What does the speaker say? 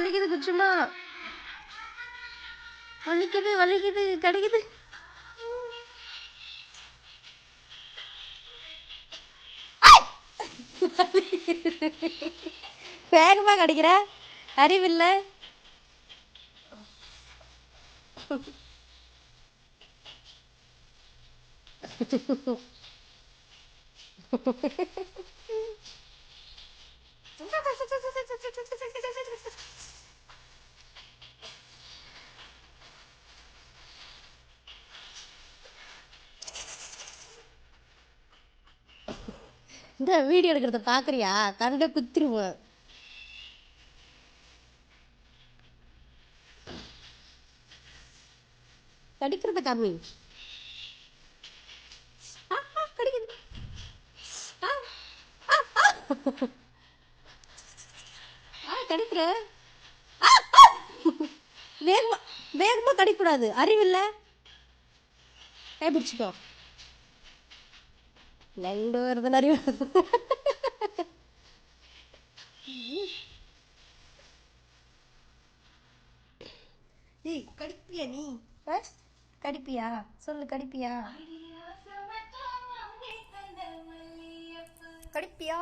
வலிக்குது குச்சுமா. வலிக்குது வலிக்குது கிடைக்குது. வேகமாக கிடைக்கிற? அறிவில்லை? இந்த வீடியோ எடுக்கிறத பார்க்குறியா கரண்டை குத்திருவேன் கடிக்கிறத கம்மி கடிக்குது ஆ, கடிக்கிற வேகமா வேகமா வேகமாக கடிக்கூடாது அறிவில்லை கை பிடிச்சிக்கோ. நிறைய ஏய் கடிப்பியா நீ? கடிப்பியா? சொல்லு கடிப்பியா? கடிப்பியா?